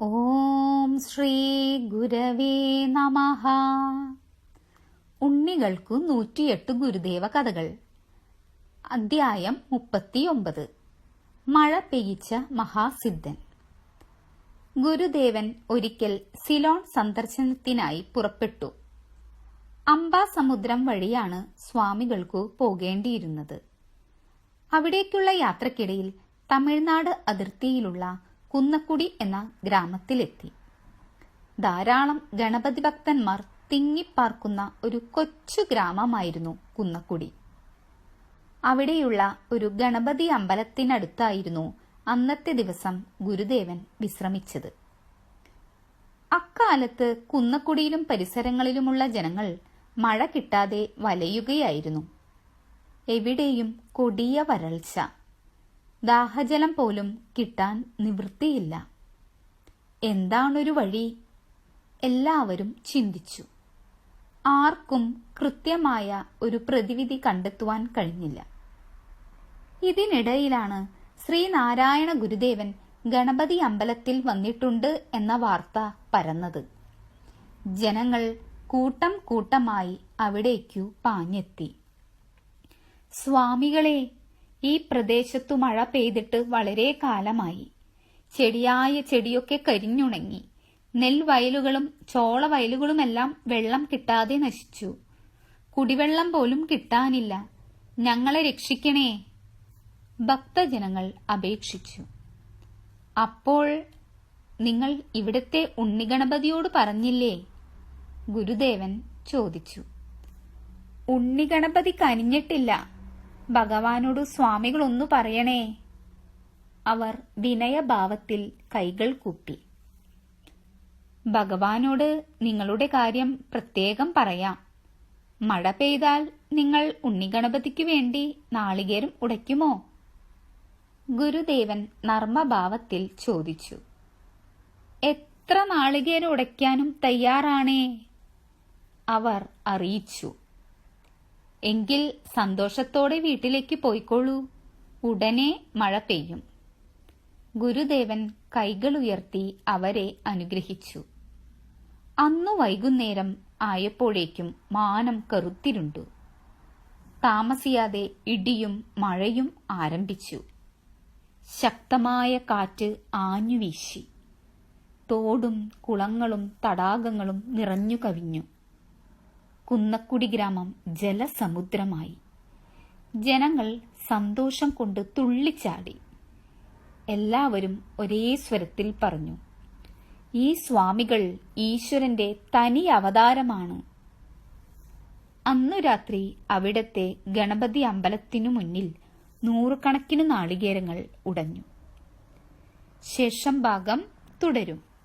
ഓം ശ്രീ ഗുരവേ നമഃ. ഉണ്ണികൾക്കു നൂറ്റിയെട്ട് ഗുരുദേവ കഥകൾ. അധ്യായം മുപ്പത്തിയൊമ്പത്. മഴ പെയ്യിച്ച മഹാസിദ്ധൻ. ഗുരുദേവൻ ഒരിക്കൽ സിലോൺ സന്ദർശനത്തിനായി പുറപ്പെട്ടു. അംബാസമുദ്രം വഴിയാണ് സ്വാമികൾക്കു പോകേണ്ടിയിരുന്നത്. അവിടേക്കുള്ള യാത്രക്കിടയിൽ തമിഴ്നാട് അതിർത്തിയിലുള്ള കുന്നക്കുടി എന്ന ഗ്രാമത്തിലെത്തി. ധാരാളം ഗണപതി ഭക്തന്മാർ തിങ്ങിപ്പാർക്കുന്ന ഒരു കൊച്ചു ഗ്രാമമായിരുന്നു കുന്നക്കുടി. അവിടെയുള്ള ഒരു ഗണപതി അമ്പലത്തിനടുത്തായിരുന്നു അന്നത്തെ ദിവസം ഗുരുദേവൻ വിശ്രമിച്ചത്. അക്കാലത്ത് കുന്നക്കുടിയിലും പരിസരങ്ങളിലുമുള്ള ജനങ്ങൾ മഴ കിട്ടാതെ വലയുകയായിരുന്നു. എവിടെയും കൊടിയ വരൾച്ച. ദാഹജലം പോലും കിട്ടാൻ നിവൃത്തിയില്ല. എന്താണൊരു വഴി? എല്ലാവരും ചിന്തിച്ചു. ആർക്കും കൃത്യമായ ഒരു പ്രതിവിധി കണ്ടെത്തുവാൻ കഴിഞ്ഞില്ല. ഇതിനിടയിലാണ് ശ്രീനാരായണ ഗുരുദേവൻ ഗണപതി അമ്പലത്തിൽ വന്നിട്ടുണ്ട് എന്ന വാർത്ത പരന്നത്. ജനങ്ങൾ കൂട്ടം കൂട്ടമായി അവിടേക്കു പാഞ്ഞെത്തി. സ്വാമികളെ ഈ പ്രദേശത്തു മഴ പെയ്തിട്ട് വളരെ കാലമായി. ചെടിയായ ചെടിയൊക്കെ കരിഞ്ഞുണങ്ങി. നെൽവയലുകളും ചോളവയലുകളുമെല്ലാം വെള്ളം കിട്ടാതെ നശിച്ചു. കുടിവെള്ളം പോലും കിട്ടാനില്ല. ഞങ്ങളെ രക്ഷിക്കണേ. ഭക്തജനങ്ങൾ അപേക്ഷിച്ചു. അപ്പോൾ നിങ്ങൾ ഇവിടത്തെ ഉണ്ണിഗണപതിയോട് പറഞ്ഞില്ലേ? ഗുരുദേവൻ ചോദിച്ചു. ഉണ്ണിഗണപതി കനിഞ്ഞിട്ടില്ല. ഭഗവാനോട് സ്വാമികളൊന്നു പറയണേ. അവർ വിനയഭാവത്തിൽ കൈകൾ കൂപ്പി. ഭഗവാനോട് നിങ്ങളുടെ കാര്യം പ്രത്യേകം പറയാം. മഴ പെയ്താൽ നിങ്ങൾ ഉണ്ണിഗണപതിക്കു വേണ്ടി നാളികേരം ഉടയ്ക്കുമോ? ഗുരുദേവൻ നർമ്മഭാവത്തിൽ ചോദിച്ചു. എത്ര നാളികേരം ഉടയ്ക്കാനും തയ്യാറാണേ? അവർ അറിയിച്ചു. എങ്കിൽ സന്തോഷത്തോടെ വീട്ടിലേക്ക് പോയിക്കോളൂ ഉടനെ മഴ പെയ്യും. ഗുരുദേവൻ കൈകൾ ഉയർത്തി അവരെ അനുഗ്രഹിച്ചു. അന്നു വൈകുന്നേരം ആയപ്പോഴേക്കും മാനം കറുത്തിരുണ്ടു. താമസിയാതെ ഇടിയും മഴയും ആരംഭിച്ചു. ശക്തമായ കാറ്റ് ആഞ്ഞുവീശി. തോടും കുളങ്ങളും തടാകങ്ങളും നിറഞ്ഞു കവിഞ്ഞു. കുന്നക്കുടി ഗ്രാമം ജലസമുദ്രമായി. ജനങ്ങൾ സന്തോഷം കൊണ്ട് തുള്ളിച്ചാടി. എല്ലാവരും ഒരേ സ്വരത്തിൽ പറഞ്ഞു ഈ സ്വാമികൾ ഈശ്വരന്റെ തനി അവതാരമാണ്. അന്നു രാത്രി അവിടത്തെ ഗണപതി അമ്പലത്തിനു മുന്നിൽ നൂറുകണക്കിന് നാളികേരങ്ങൾ ഉടഞ്ഞു. ശേഷം ഭാഗം തുടരും.